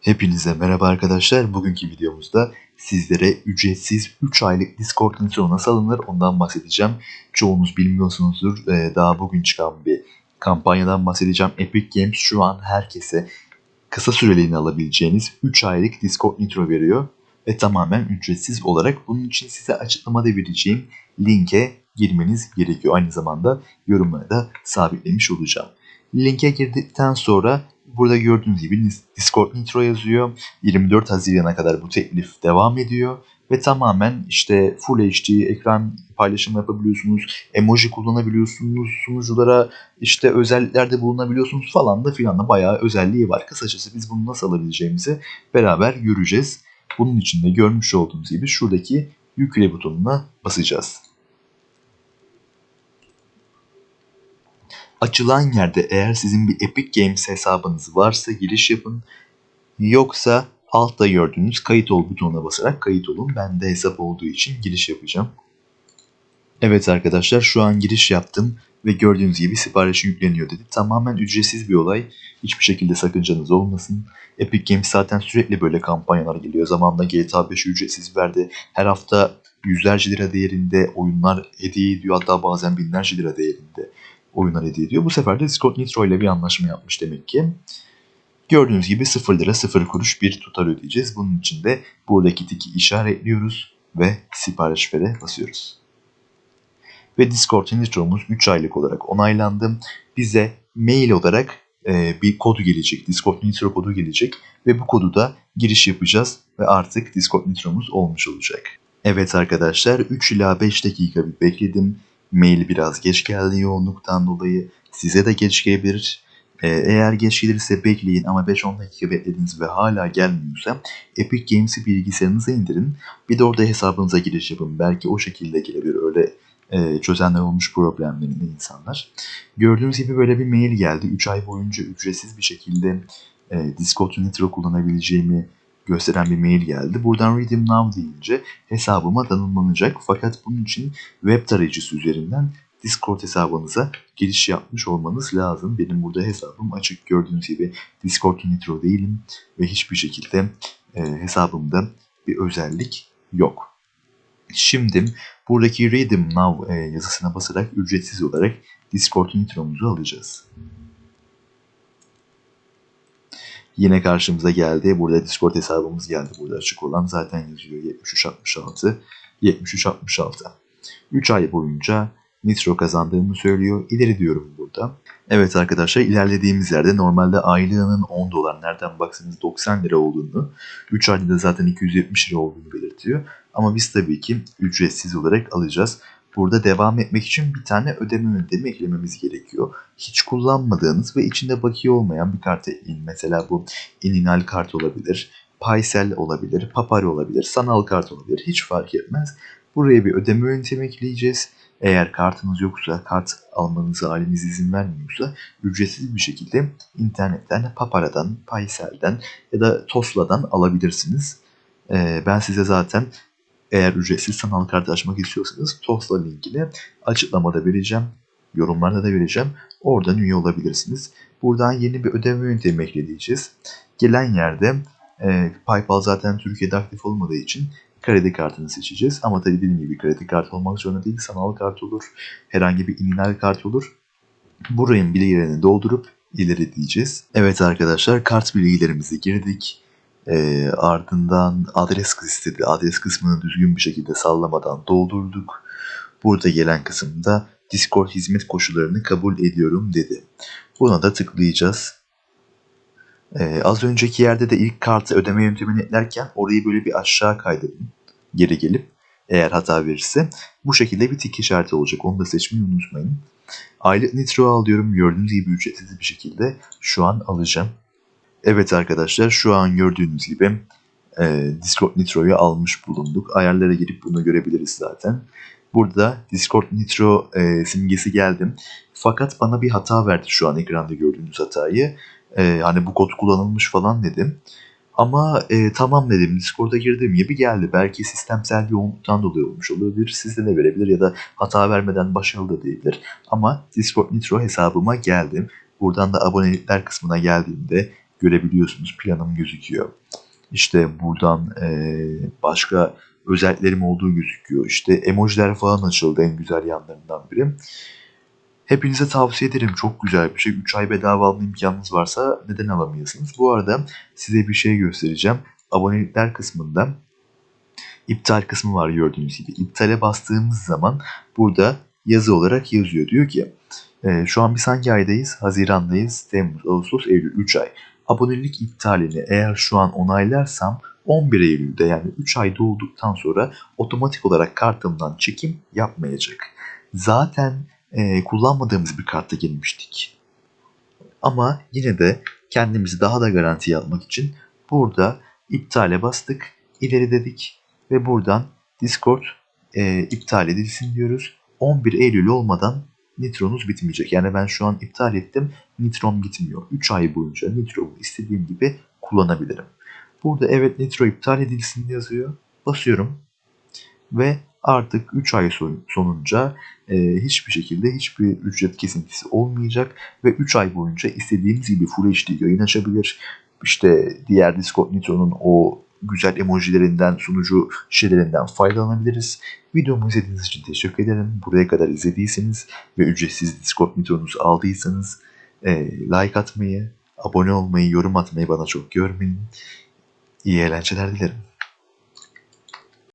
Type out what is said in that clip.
Hepinize merhaba arkadaşlar. Bugünkü videomuzda sizlere ücretsiz 3 aylık Discord Nitro nasıl alınır ondan bahsedeceğim. Çoğunuz bilmiyorsunuzdur. Daha bugün çıkan bir kampanyadan bahsedeceğim. Epic Games şu an herkese kısa süreliğine alabileceğiniz 3 aylık Discord Nitro veriyor. Ve tamamen ücretsiz olarak bunun için size açıklamada vereceğim linke girmeniz gerekiyor. Aynı zamanda yorumlara da sabitlemiş olacağım. Linke girdikten sonra burada gördüğünüz gibi Discord Nitro yazıyor. 24 Haziran'a kadar bu teklif devam ediyor. Ve tamamen işte Full HD ekran paylaşımı yapabiliyorsunuz. Emoji kullanabiliyorsunuz. Sunuculara işte özelliklerde bulunabiliyorsunuz falan da filan da bayağı özelliği var. Kısacası biz bunu nasıl alabileceğimizi beraber göreceğiz. Bunun için de görmüş olduğunuz gibi şuradaki yükle butonuna basacağız. Açılan yerde eğer sizin bir Epic Games hesabınız varsa giriş yapın. Yoksa altta gördüğünüz kayıt ol butonuna basarak kayıt olun. Ben de hesap olduğu için giriş yapacağım. Evet arkadaşlar şu an giriş yaptım ve gördüğünüz gibi siparişi yükleniyor dedi. Tamamen ücretsiz bir olay. Hiçbir şekilde sakıncanız olmasın. Epic Games zaten sürekli böyle kampanyalar geliyor. Zamanla GTA 5 ücretsiz verdi. Her hafta yüzlerce lira değerinde oyunlar hediye ediyor. Hatta bazen binlerce lira değerinde oyunlar hediye ediyor. Bu sefer de Discord Nitro ile bir anlaşma yapmış demek ki. Gördüğünüz gibi 0 lira 0 kuruş bir tutar ödeyeceğiz. Bunun için de buradaki tiki işaretliyoruz ve sipariş vere basıyoruz. Ve Discord Nitro'muz 3 aylık olarak onaylandı. Bize mail olarak e, bir kodu gelecek. Discord Nitro kodu gelecek. Ve bu kodu da giriş yapacağız. Ve artık Discord Nitro'muz olmuş olacak. Evet arkadaşlar 3 ila 5 dakika bir bekledim. Mail biraz geç geldi yoğunluktan dolayı. Size de geç gelebilir. Ee, eğer geç gelirse bekleyin ama 5-10 dakika beklediniz ve hala gelmiyorsa Epic Games'i bilgisayarınıza indirin. Bir de orada hesabınıza giriş yapın. Belki o şekilde gelebilir. Öyle e, çözenler olmuş problemlerinde insanlar. Gördüğünüz gibi böyle bir mail geldi. 3 ay boyunca ücretsiz bir şekilde e, Discord Nitro kullanabileceğimi gösteren bir mail geldi. Buradan Redeem Now deyince hesabıma tanımlanacak. Fakat bunun için web tarayıcısı üzerinden Discord hesabınıza giriş yapmış olmanız lazım. Benim burada hesabım açık. Gördüğünüz gibi Discord Nitro değilim ve hiçbir şekilde e, hesabımda bir özellik yok. Şimdi buradaki Redeem Now e, yazısına basarak ücretsiz olarak Discord Nitro'muzu alacağız. Yine karşımıza geldi. Burada Discord hesabımız geldi. Burada açık olan zaten yazıyor 7366 7366. 3 ay boyunca Nitro kazandığımı söylüyor. İleri diyorum burada. Evet arkadaşlar ilerlediğimiz yerde normalde aylığının 10 dolar nereden baksanız 90 lira olduğunu 3 ayda da zaten 270 lira olduğunu belirtiyor. Ama biz tabii ki ücretsiz olarak alacağız. Burada devam etmek için bir tane ödeme yöntemi eklememiz gerekiyor. Hiç kullanmadığınız ve içinde bakiye olmayan bir kart ekleyin. Mesela bu Ininal kart olabilir, Paysel olabilir, Papari olabilir, Sanal kart olabilir. Hiç fark etmez. Buraya bir ödeme yöntemi ekleyeceğiz. Eğer kartınız yoksa, kart almanıza aileniz izin vermiyorsa ücretsiz bir şekilde internetten, Papara'dan, Paysel'den ya da Tosla'dan alabilirsiniz. Ee, ben size zaten eğer ücretsiz sanal kart açmak istiyorsanız Tosla linkini açıklamada vereceğim. Yorumlarda da vereceğim. Oradan üye olabilirsiniz. Buradan yeni bir ödeme yöntemi ekleyeceğiz. Gelen yerde e, PayPal zaten Türkiye'de aktif olmadığı için kredi kartını seçeceğiz. Ama tabii dediğim gibi kredi kartı olmak zorunda değil. Sanal kart olur. Herhangi bir ininal kart olur. Burayın bilgilerini doldurup ileri diyeceğiz. Evet arkadaşlar kart bilgilerimizi girdik. E, ardından adres istedi. Adres kısmını düzgün bir şekilde sallamadan doldurduk. Burada gelen kısımda Discord hizmet koşullarını kabul ediyorum dedi. Buna da tıklayacağız. Ee, az önceki yerde de ilk kartı ödeme yöntemini eklerken orayı böyle bir aşağı kaydırın. Geri gelip eğer hata verirse bu şekilde bir tik işareti olacak. Onu da seçmeyi unutmayın. Aylık Nitro al diyorum. Gördüğünüz gibi ücretsiz bir şekilde şu an alacağım. Evet arkadaşlar şu an gördüğünüz gibi e, Discord Nitro'yu almış bulunduk. Ayarlara girip bunu görebiliriz zaten. Burada Discord Nitro e, simgesi geldim. Fakat bana bir hata verdi şu an ekranda gördüğünüz hatayı. E, hani bu kod kullanılmış falan dedim. Ama e, tamam dedim Discord'a girdiğim gibi geldi. Belki sistemsel yoğunluktan dolayı olmuş olabilir. Sizde de verebilir ya da hata vermeden başarılı da değildir. Ama Discord Nitro hesabıma geldim. Buradan da abonelikler kısmına geldiğimde görebiliyorsunuz. Planım gözüküyor. İşte buradan eee, başka özelliklerim olduğu gözüküyor. İşte emojiler falan açıldı en güzel yanlarından biri. Hepinize tavsiye ederim. Çok güzel bir şey. 3 ay bedava alma imkanınız varsa neden alamıyorsunuz? Bu arada size bir şey göstereceğim. Abonelikler kısmında iptal kısmı var gördüğünüz gibi. İptale bastığımız zaman burada yazı olarak yazıyor. Diyor ki e, şu an biz hangi aydayız? Hazirandayız. Temmuz, Ağustos, Eylül 3 ay. Abonelik iptalini eğer şu an onaylarsam 11 Eylül'de yani 3 ay dolduktan sonra otomatik olarak kartımdan çekim yapmayacak. Zaten e, kullanmadığımız bir karta girmiştik. Ama yine de kendimizi daha da garantiye almak için burada iptale bastık, ileri dedik ve buradan Discord e, iptal edilsin diyoruz. 11 Eylül olmadan Nitro'nuz bitmeyecek. Yani ben şu an iptal ettim, Nitro'm gitmiyor. 3 ay boyunca Nitro'mu istediğim gibi kullanabilirim. Burada evet Nitro iptal edilsin yazıyor. Basıyorum ve artık 3 ay son- sonunca e, hiçbir şekilde hiçbir ücret kesintisi olmayacak ve 3 ay boyunca istediğimiz gibi Full HD yayın açabilir. İşte diğer Discord Nitro'nun o güzel emojilerinden, sunucu şeylerinden faydalanabiliriz. Videomu izlediğiniz için teşekkür ederim. Buraya kadar izlediyseniz ve ücretsiz Discord Nitro'nuzu aldıysanız like atmayı, abone olmayı, yorum atmayı bana çok görmeyin. İyi eğlenceler dilerim.